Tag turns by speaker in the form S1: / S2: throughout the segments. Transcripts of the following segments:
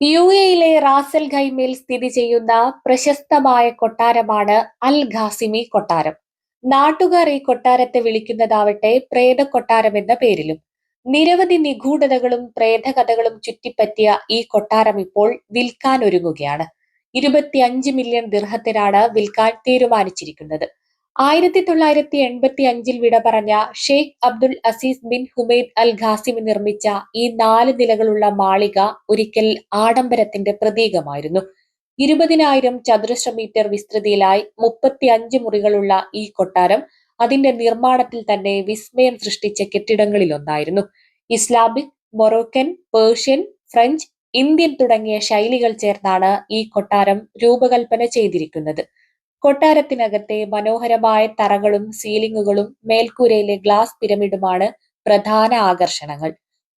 S1: U എയിലെ Ras al ഖൈമിൽ സ്ഥിതി ചെയ്യുന്ന പ്രശസ്തമായ കൊട്ടാരമാണ് അൽ ഖാസിമി കൊട്ടാരം. നാട്ടുകാർ ഈ കൊട്ടാരത്തെ വിളിക്കുന്നതാവട്ടെ പ്രേത കൊട്ടാരം എന്ന പേരിലും. നിരവധി നിഗൂഢതകളും പ്രേതകഥകളും ചുറ്റിപ്പറ്റിയ ഈ കൊട്ടാരം ഇപ്പോൾ വിൽക്കാൻ ഒരുങ്ങുകയാണ്. ഇരുപത്തിയഞ്ച് മില്യൺ ദിർഹത്തിനാണ് വിൽക്കാൻ തീരുമാനിച്ചിരിക്കുന്നത്. ആയിരത്തി തൊള്ളായിരത്തി എൺപത്തി അഞ്ചിൽ വിട പറഞ്ഞ Sheikh Abdul Aziz bin Humaid Al Qasimi നിർമ്മിച്ച ഈ നാല് നിലകളുള്ള മാളിക ഒരിക്കൽ ആഡംബരത്തിന്റെ പ്രതീകമായിരുന്നു. ഇരുപതിനായിരം ചതുരശ്ര മീറ്റർ വിസ്തൃതിയിലായി മുപ്പത്തി അഞ്ച് മുറികളുള്ള ഈ കൊട്ടാരം അതിന്റെ നിർമ്മാണത്തിൽ തന്നെ വിസ്മയം സൃഷ്ടിച്ച കെട്ടിടങ്ങളിലൊന്നായിരുന്നു. Islamic Moroccan Persian French Indian തുടങ്ങിയ ശൈലികൾ ചേർന്നാണ് ഈ കൊട്ടാരം രൂപകൽപ്പന ചെയ്തിരിക്കുന്നത്. കൊട്ടാരത്തിനകത്തെ മനോഹരമായ തറകളും സീലിംഗുകളും മേൽക്കൂരയിലെ ഗ്ലാസ് പിരമിഡുമാണ് പ്രധാന ആകർഷണങ്ങൾ.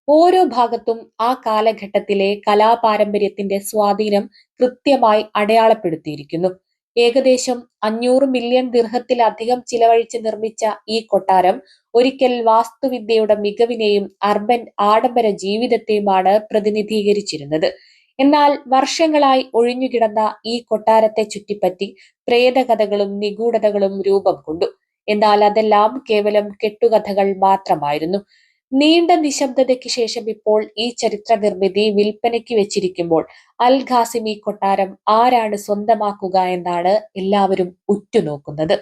S1: ഓരോ ഭാഗത്തും ആ കാലഘട്ടത്തിലെ കലാപാരമ്പര്യത്തിന്റെ സ്വാധീനം കൃത്യമായി അടയാളപ്പെടുത്തിയിരിക്കുന്നു. ഏകദേശം അഞ്ഞൂറ് മില്യൺ ദീർഘത്തിലധികം ചിലവഴിച്ച് നിർമ്മിച്ച ഈ കൊട്ടാരം ഒരിക്കൽ വാസ്തുവിദ്യയുടെ മികവിനെയും അർബൻ ആഡംബര ജീവിതത്തെയുമാണ് പ്രതിനിധീകരിച്ചിരുന്നത്. എന്നാൽ വർഷങ്ങളായി ഒഴിഞ്ഞുകിടന്ന ഈ കൊട്ടാരത്തെ ചുറ്റിപ്പറ്റി പ്രേതകഥകളും നിഗൂഢതകളും രൂപം കൊണ്ടു. എന്നാൽ അതെല്ലാം കേവലം കെട്ടുകഥകൾ മാത്രമായിരുന്നു. നീണ്ട നിശബ്ദതയ്ക്ക് ശേഷം ഇപ്പോൾ ഈ ചരിത്ര നിർമ്മിതി വിൽപ്പനയ്ക്ക് വെച്ചിരിക്കുമ്പോൾ അൽ ഖാസിമി കൊട്ടാരം ആരാണ് സ്വന്തമാക്കുക എന്നാണ് എല്ലാവരും ഉറ്റുനോക്കുന്നത്.